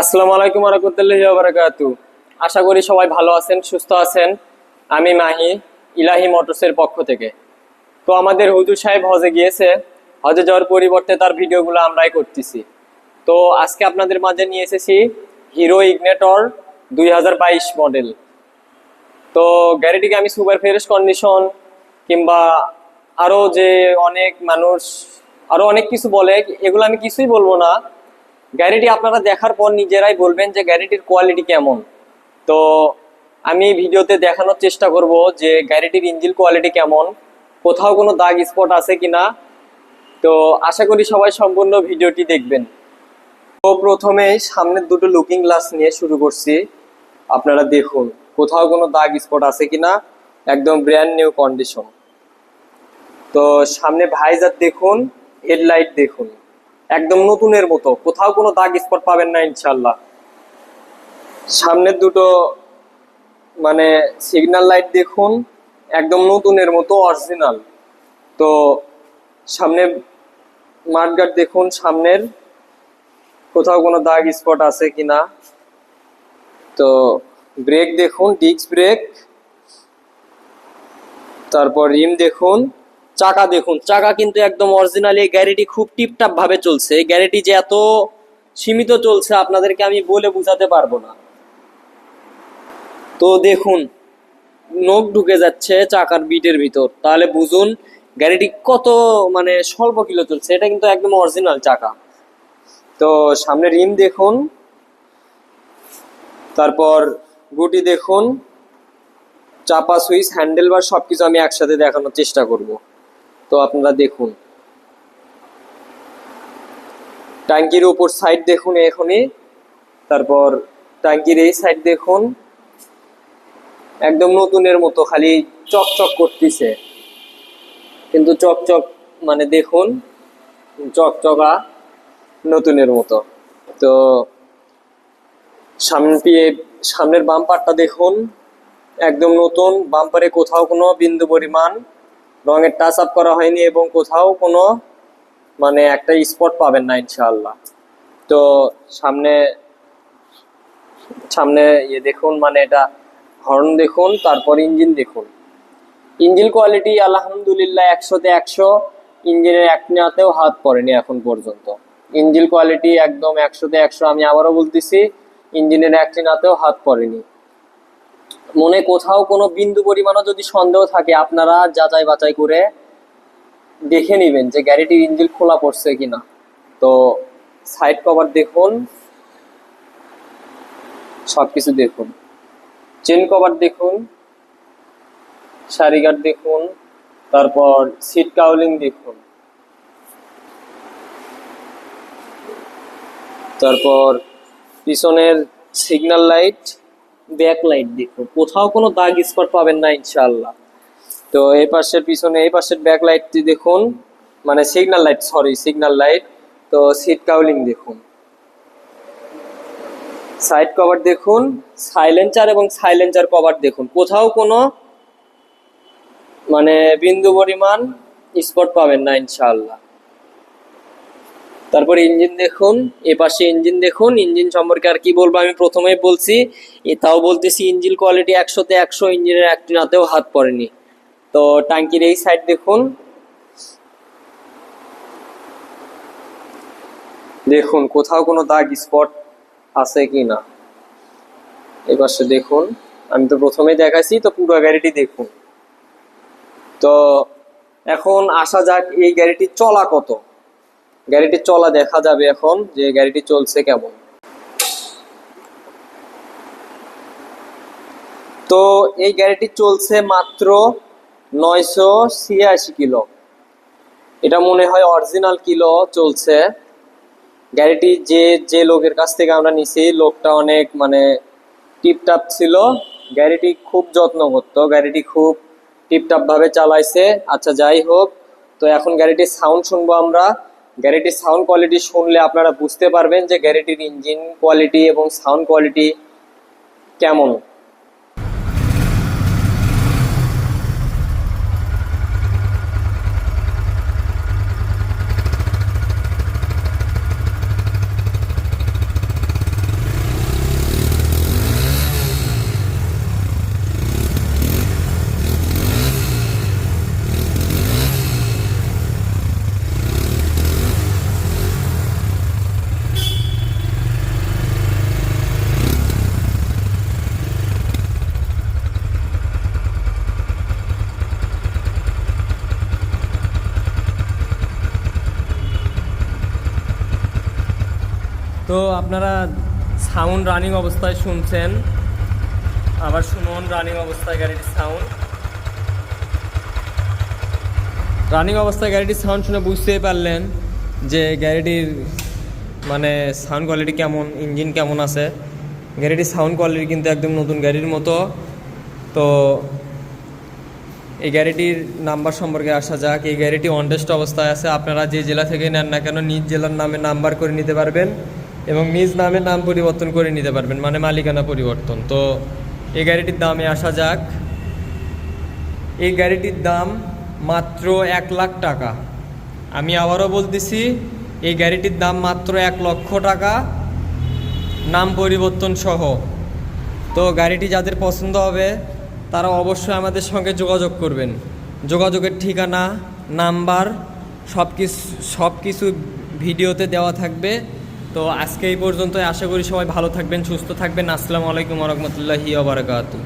আসসালামু আলাইকুম রহমতুল্লাহি বারাকাতু আশা করি সবাই ভালো আছেন, সুস্থ আছেন। আমি মাহি, ইলাহি মোটরসের পক্ষ থেকে। তো আমাদের হুজুর সাহেব হজে গিয়েছে। হজে যাওয়ার পরিবর্তে তার ভিডিওগুলো আমরাই করতেছি। তো আজকে আপনাদের মাঝে নিয়ে এসেছি হিরো ইগনেটর দুই হাজার বাইশ মডেল। তো গাড়িটিকে আমি সুপার ফ্রেশ কন্ডিশন কিংবা আরও যে অনেক মানুষ আরও অনেক কিছু বলে, এগুলো আমি কিছুই বলব না। গাড়িটি আপনারা দেখার পর নিজেরাই বলবেন যে গাড়িটির কোয়ালিটি কেমন। তো আমি ভিডিওতে দেখানোর চেষ্টা করব যে গাড়িটির ইঞ্জিন কোয়ালিটি কেমন, কোথাও কোনো দাগ স্পট আছে কি না তো আশা করি সবাই সম্পূর্ণ ভিডিওটি দেখবেন। তো প্রথমে সামনের দুটো লুকিং গ্লাস নিয়ে শুরু করছি। আপনারা দেখুন, কোথাও কোনো দাগ স্পট আছে কি না একদম ব্র্যান্ড নিউ কন্ডিশন তো সামনে ভাইজার দেখুন হেডলাইট দেখুন। একদম নতুনের মতো। কোথাও কোনো দাগ স্পট পাবেন না ইনশাল্লাহ সামনের দুটো মানে সিগন্যাল লাইট দেখুন, একদম নতুনের মতো অরিজিনাল তো, সামনে মাঠগার্ড দেখুন, সামনের। কোথাও কোনো দাগ স্পট আছে কি না? তো ব্রেক দেখুন ডিস্ক ব্রেক তারপর রিম দেখুন। চাকা দেখুন, চাকা কিন্তু একদম অরিজিনাল এই গাড়িটি খুব টিপটাপ ভাবে চলছে। এই যে এত সীমিত চলছে, আপনাদেরকে আমি বলে বোঝাতে পারব না। তো দেখুন, নখ ঢুকে যাচ্ছে চাকার বিটের ভিতর। তাহলে বুঝুন, গাড়িটি কত মানে স্বল্প কিলো চলছে, এটা কিন্তু একদম অরিজিনাল চাকা। তো সামনে রিম দেখুন, তারপর গুটি দেখুন, চাপা সুইচ, হ্যান্ডেল বার সবকিছু আমি একসাথে দেখানোর চেষ্টা করব। তো আপনারা দেখুন। ট্যাঙ্কির উপর সাইড দেখুন এখনই। তারপর ট্যাঙ্কির এই সাইড দেখুন। একদম নতুনের মতো, খালি চকচক করতেছে। কিন্তু চকচক মানে দেখুন, চকচকা নতুনের মতো। তো সামনে সামনের বাম্পারটা দেখুন। একদম নতুন বাম্পারে কোথাও কোনো বিন্দু পরিমাণ রঙের টাচ আপ করা হয়নি এবং কোথাও কোনো মানে একটা স্পট পাবেন না ইনশাআল্লাহ। তো সামনে সামনে ইয়ে দেখুন মানে এটা হর্ন দেখুন, তারপর ইঞ্জিন দেখুন। ইঞ্জিন কোয়ালিটি আলহামদুলিল্লাহ একশোতে একশো, ইঞ্জিনের একটাতেও হাত পড়েনি এখন পর্যন্ত। ইঞ্জিন কোয়ালিটি একদম একশোতে একশো, আমি আবারও বলতেছি, ইঞ্জিনের একটিনাতেও হাত পড়েনি। মনে কোথাও কোনো বিন্দু পরিমাণও যদি সন্দেহ থাকে, আপনারা যাচাই বাছাই করে দেখে নেবেন যে গাড়িটির ইঞ্জিন খোলা পড়ছে কিনা। তো সাইড কভার দেখুন সব কিছু দেখুন। চেন কভার দেখুন সারিগার্ড দেখুন, তারপর সিট কাউলিং দেখুন। তারপর পিছনের সিগন্যাল লাইট ব্যাক লাইট দেখুন কোথাও কোনো দাগ স্পট পাবেন না, ইনশাআল্লাহ। তো এই পাশের পিছনে, এই পাশের ব্যাক লাইটটি দেখুন। মানে signal light sorry signal light তো সিট কাউলিং দেখুন। সাইড কভার দেখুন সাইলেন্সার এবং সাইলেন্সার কভার দেখুন। কোথাও কোনো মানে বিন্দু পরিমাণ স্পট পাবেন না, ইনশাআল্লাহ। তারপর ইঞ্জিন দেখুন, এ পাশে ইঞ্জিন দেখুন, ইঞ্জিন সম্পর্কে আর কি বলব? আমি প্রথমেই বলছি তাও বলতেছি ইঞ্জিন কোয়ালিটি একশোতে একশো, ইঞ্জিনের একটি নাতেও হাত পড়েনি। তো ট্যাঙ্কির এই সাইড দেখুন। দেখুন, কোথাও কোনো দাগ স্পট আছে কি না এ পাশে দেখুন, আমি তো প্রথমেই দেখাইছি, তো পুরো গাড়িটি দেখুন। তো এখন আসা যাক, এই গাড়িটি চলা কত? গাড়িটি চলা দেখা যাবে এখন যে গাড়িটি চলছে কেমন। তো এই গাড়িটি চলছে মাত্র নয়শো ছিয়াশি কিলো। এটা মনে হয় অরিজিনাল কিলো চলছে। গাড়িটি যে যে লোকের কাছ থেকে আমরা নিছি, লোকটা অনেক মানে টিপটাপ ছিল। গাড়িটি খুব যত্ন করতো, গাড়িটি খুব টিপটাপ ভাবে চালাইছে। আচ্ছা যাই হোক, তো এখন গাড়িটির সাউন্ড শুনব আমরা। গাড়িটির সাউন্ড কোয়ালিটি শুনলে আপনারা বুঝতে পারবেন যে গ্যারেটির ইঞ্জিন কোয়ালিটি এবং সাউন্ড কোয়ালিটি কেমন। তো আপনারা সাউন্ড রানিং অবস্থায় শুনছেন। আবার শুনুন রানিং অবস্থায় গাড়িটির সাউন্ড রানিং অবস্থায় গাড়িটির সাউন্ড শুনে বুঝতেই পারলেন যে গাড়িটির মানে সাউন্ড কোয়ালিটি কেমন ইঞ্জিন কেমন আছে। গাড়িটির সাউন্ড কোয়ালিটি কিন্তু একদম নতুন গাড়ির মতো। তো এই গাড়িটির নাম্বার সম্পর্কে আসা যাক। এই গাড়িটি অনটেস্ট অবস্থায় আছে। আপনারা যে জেলা থেকে নেন না কেন নিজ জেলার নামে নাম্বার করে নিতে পারবেন। এবং নিজ নামে নাম পরিবর্তন করে নিতে পারবেন মানে মালিকানা পরিবর্তন। তো এই গাড়িটির দামে আসা যাক। এই গাড়িটির দাম মাত্র এক লাখ টাকা। আমি আবারও বলতেছি, এই গাড়িটির দাম মাত্র এক লক্ষ টাকা। নাম পরিবর্তন সহ। তো গাড়িটি যাদের পছন্দ হবে, তারা অবশ্যই আমাদের সঙ্গে যোগাযোগ করবেন। যোগাযোগের ঠিকানা, নাম্বার সব কিছু সব কিছু ভিডিওতে দেওয়া থাকবে। তো আজকে এই পর্যন্ত আশা করি সবাই ভালো থাকবেন, সুস্থ থাকবেন। আসসালামু আলাইকুম রহমতুল্লাহি আবরকাতু